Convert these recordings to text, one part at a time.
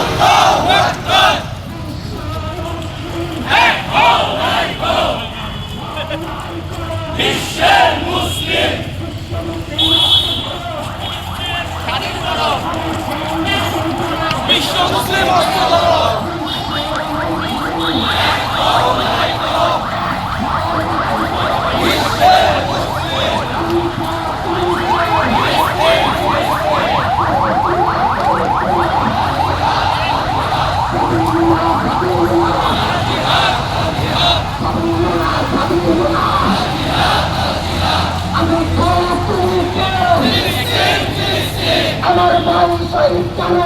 বিশ্ব ভাই শহীদ কেন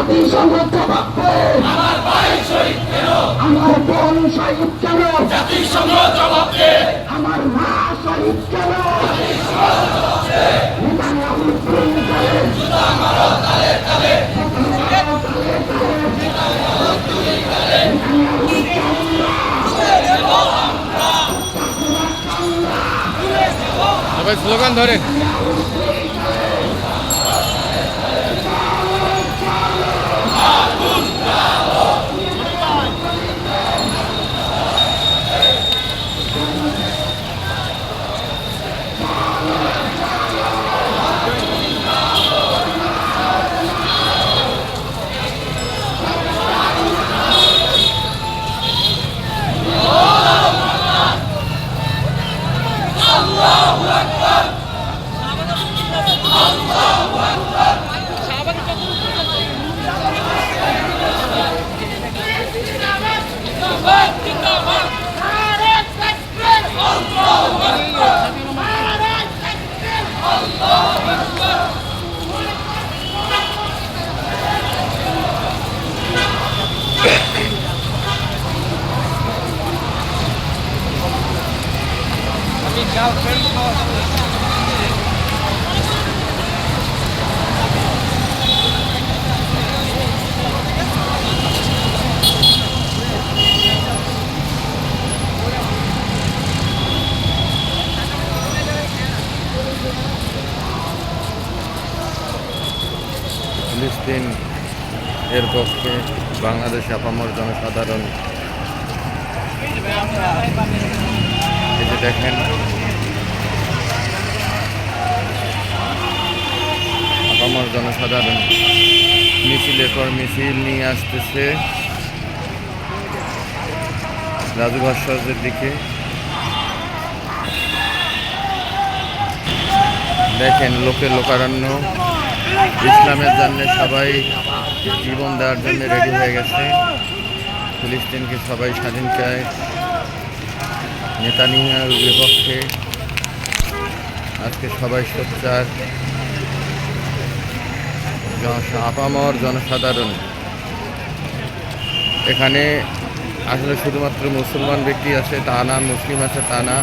জাতিসংঘ জবাব আমার বোন শহীদ কেন আমার মা শহীদ কেন ধরেন ফিলিস্তিন এর পক্ষে বাংলাদেশ আপামর জনসাধারণ এই যে দেখেন, আপামর জনসাধারণ মিছিলের পর মিছিল নিয়ে আসতেছে। রাজু ভাস্কর্যের দিকে। দেখেন লোকের লোকারণ্য। ইসলামের জন্য সবাই জীবন দেওয়ার জন্য রেডি হয়ে গেছে। ফিলিস্তিনকে সবাই স্বাধীন চায়। নেতানিয়ার বিপক্ষে আজকে সবাই সোচ্চার। আপামর জনসাধারণ। এখানে আসলে শুধুমাত্র মুসলমান ব্যক্তি আছে, তা না, মুসলিম আছে, তা না।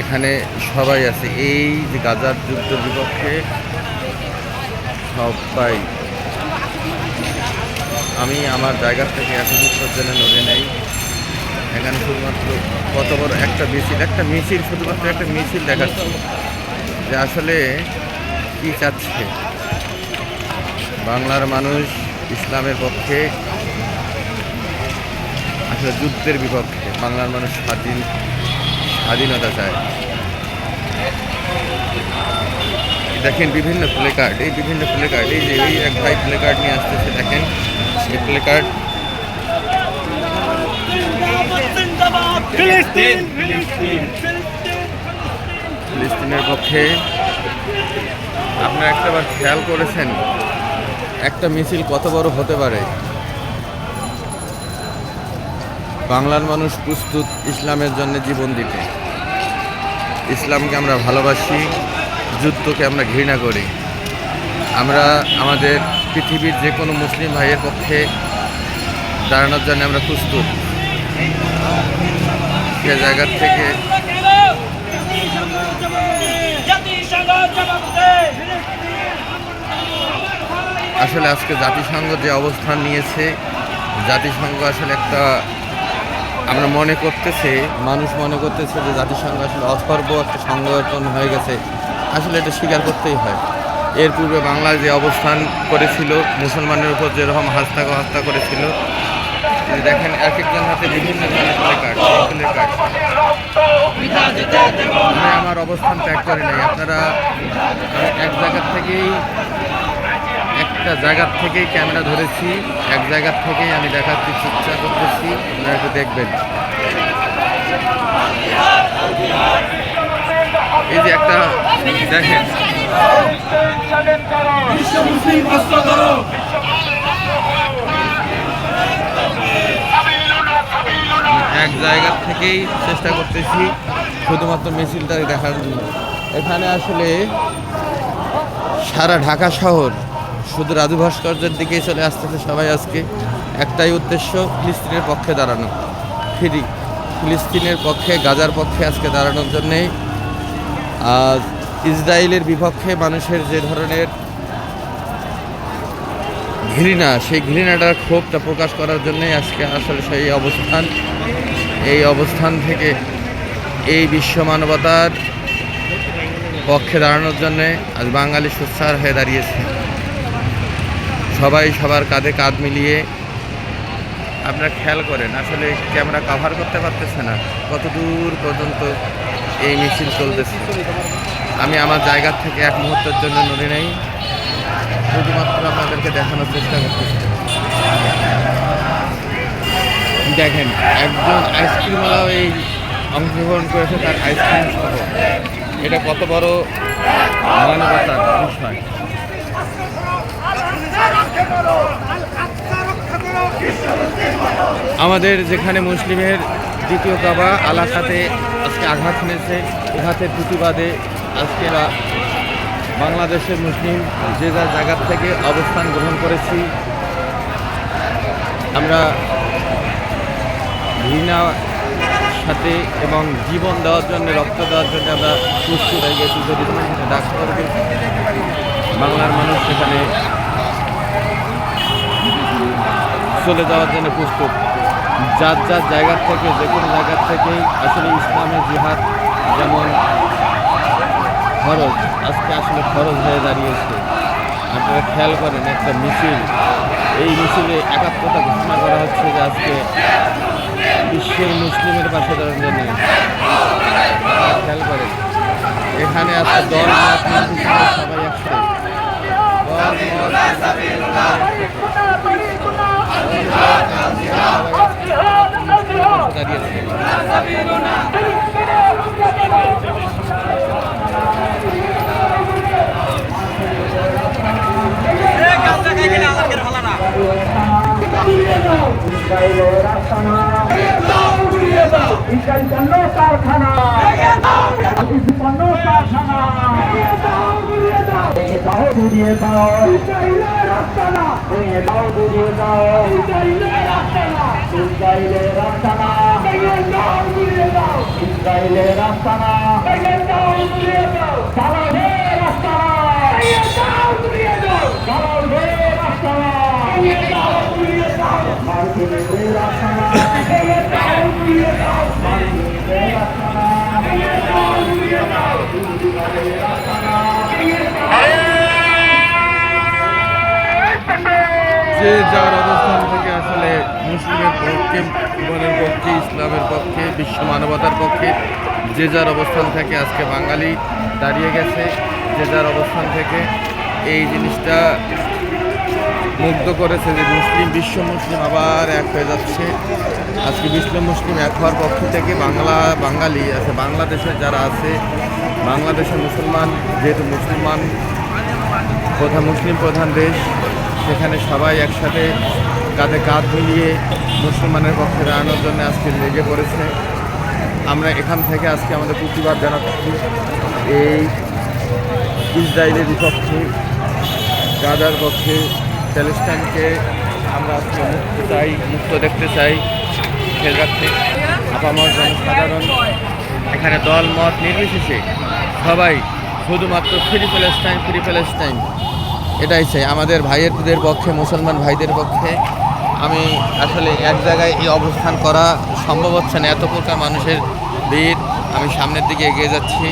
এখানে সবাই আছে। এই যে গাজার যুদ্ধ বিপক্ষে সবাই। আমি আমার জায়গা থেকে এখন জন্য নড়ে নেই। এখানে শুধুমাত্র কত বড় একটা মিছিল একটা মিছিল, শুধুমাত্র একটা মিছিল দেখাচ্ছে যে আসলে কি চাচ্ছে। বাংলার মানুষ ইসলামের পক্ষে, আসলে যুদ্ধের বিপক্ষে বাংলার মানুষ স্বাধীন স্বাধীনতা চায়। দেখেন বিভিন্ন প্লে কার্ড এই বিভিন্ন প্লে কার্ড এই যে এই এক ভাই প্লে কার্ড নিয়ে আসতেছে, দেখেন, এই প্লে কার্ড ফিলিস্তিনের পক্ষে আপনারা একটাবার খেয়াল করেছেন? একটা মিছিল কত বড় হতে পারে? বাংলার মানুষ প্রস্তুত ইসলামের জন্য জীবন দিতে। ইসলামকে আমরা ভালোবাসি, যুদ্ধকে আমরা ঘৃণা করি। আমরা আমাদের পৃথিবীর যে কোনো মুসলিম ভাইয়ের পক্ষে দাঁড়ানোর জন্য আমরা প্রস্তুত। সে জায়গার থেকে আসলে আজকে জাতিসংঘ যে অবস্থান নিয়েছে, জাতিসংঘ আসলে একটা আমরা মনে করতেছে, মানুষ মনে করতেছে যে জাতিসংঘ আসলে অথর্ব একটা সংগঠন হয়ে গেছে। আসলে এটা স্বীকার করতেই হয়। এর পূর্বে বাংলা যে অবস্থান করেছিল, মুসলমানের উপর যেরকম হাস্তা হাস্তা করেছিল দেখেন এক একজন হাতে বিভিন্ন ধরনের আমার অবস্থান ত্যাগ করে নাই। আপনারা এক জায়গার থেকেই একটা জায়গার থেকেই ক্যামেরা ধরেছি, এক জায়গার থেকেই আমি দেখাচ্ছি, চেষ্টা করতেছি, আপনারা একটু দেখবেন। এই যে একটা, দেখেন। এক জায়গা থেকেই চেষ্টা করতেছি, শুধুমাত্র মিছিলটা দেখার জন্য। এখানে আসলে সারা ঢাকা শহর শুধু রাজু ভাস্কর্যের দিকেই চলে আসতেছে সবাই আজকে। একটাই উদ্দেশ্য, ফিলিস্তিনের পক্ষে দাঁড়ানো। ফিরি, ফিলিস্তিনের পক্ষে, গাজার পক্ষে আজকে দাঁড়ানোর জন্যেই। আজ ইসরায়েলের বিপক্ষে মানুষের যে ধরনের ঘৃণা, সেই ঘৃণাটার ক্ষোভটা প্রকাশ করার জন্যই আজকে আসলে সেই অবস্থান। এই অবস্থান থেকে এই বিশ্ব মানবতার পক্ষে দাঁড়ানোর জন্যে আজ বাঙালি সোচ্চার হয়ে দাঁড়িয়েছে। সবাই সবার কাঁধে কাঁধ মিলিয়ে আপনারা খেয়াল করেন, আসলে ক্যামেরা কভার করতে পারতেছে না। কত দূর পর্যন্ত এই মিছিল চলতেছে। আমি আমার জায়গা থেকে এক মুহূর্তের জন্য নড়ে নেই। শুধুমাত্র আপনাদেরকে দেখানোর চেষ্টা করতেছি। দেখেন, একজন আইসক্রিমওয়ালাও এই অংশগ্রহণ করেছে, তার আইসক্রিম সহ। এটা কত বড় মানবতার বিষয়। আমাদের যেখানে মুসলিমের দ্বিতীয় কাবা আলাকাতে আজকে আঘাত এনেছে আঘাতের প্রতিবাদে আজকে বাংলাদেশের মুসলিম যে যার জায়গার থেকে অবস্থান গ্রহণ করেছি। আমরা ঘৃণা সাথে এবং জীবন দেওয়ার জন্য, রক্ত দেওয়ার জন্য আমরা প্রস্তুত হয়ে গেছি। যদি ডাক্তারকে বাংলার মানুষ সেখানে চলে যাওয়ার জন্য প্রস্তুত। যার যার জায়গার থেকে, যে কোনো জায়গার থেকেই আসলে ইসলামের জিহাদ যেমন খরচ আজকে আসলে খরচ হয়ে দাঁড়িয়েছে। আপনারা খেয়াল করেন, একটা মিছিল। এই মিছিলে একাত্মতা ঘোষণা করা হচ্ছে যে আজকে বিশ্বের মুসলিমের পাশে দাঁড়ানোর জন্য। খেয়াল করেন, এখানে আজকে দল সবাই একসাথে দল মত নির্বিশেষে সবাই একসাথে দাঁড়িয়েছে ইসরায়েলের আস্তানা ইসরায়েল পণ্য কারখানা ভেঙে দাও দাও ইসরায়েলের আস্তানা ভেঙে দাও ঘুরিয়ে দাও মার্কিনের যে যার অবস্থান থেকে আসলে মুসলিমের পক্ষে জীবনের পক্ষে, ইসলামের পক্ষে, বিশ্ব মানবতার পক্ষে, যে যার অবস্থান থেকে আজকে বাঙালি দাঁড়িয়ে গেছে, যে যার অবস্থান থেকে এই জিনিসটা মুগ্ধ করেছে যে মুসলিম, বিশ্ব মুসলিম আবার এক হয়ে যাচ্ছে। আজকে বিশ্ব মুসলিম এক হওয়ার পক্ষ থেকে বাংলা, বাঙালি আছে বাংলাদেশে যারা আছে, বাংলাদেশের মুসলমান, যেহেতু মুসলমান, প্রধান মুসলিম প্রধান দেশ সেখানে সবাই একসাথে কাঁধে কাঁধ মিলিয়ে মুসলমানের পক্ষে দাঁড়ানোর জন্য আজকে লেগে পড়েছে। আমরা এখান থেকে আজকে আমাদের প্রতিবাদ জানাচ্ছি। এই ইসরায়েলের বিপক্ষে, গাজার পক্ষে প্যালেস্টাইনকে আমরা আজকে মুক্ত চাই, মুক্ত দেখতে চাই সেক্ষেত্রে আপামর জনসাধারণ, এখানে দল মত নির্বিশেষে সবাই শুধুমাত্র ফ্রি প্যালেস্টাইন ফ্রি প্যালেস্টাইন এটাই চাই। আমাদের ভাইয়েরদের পক্ষে, মুসলমান ভাইদের পক্ষে আমি আসলে এক জায়গায় এই অবস্থান করা সম্ভব হচ্ছে না। এত প্রকার মানুষের ভিড়, আমি সামনের দিকে এগিয়ে যাচ্ছি।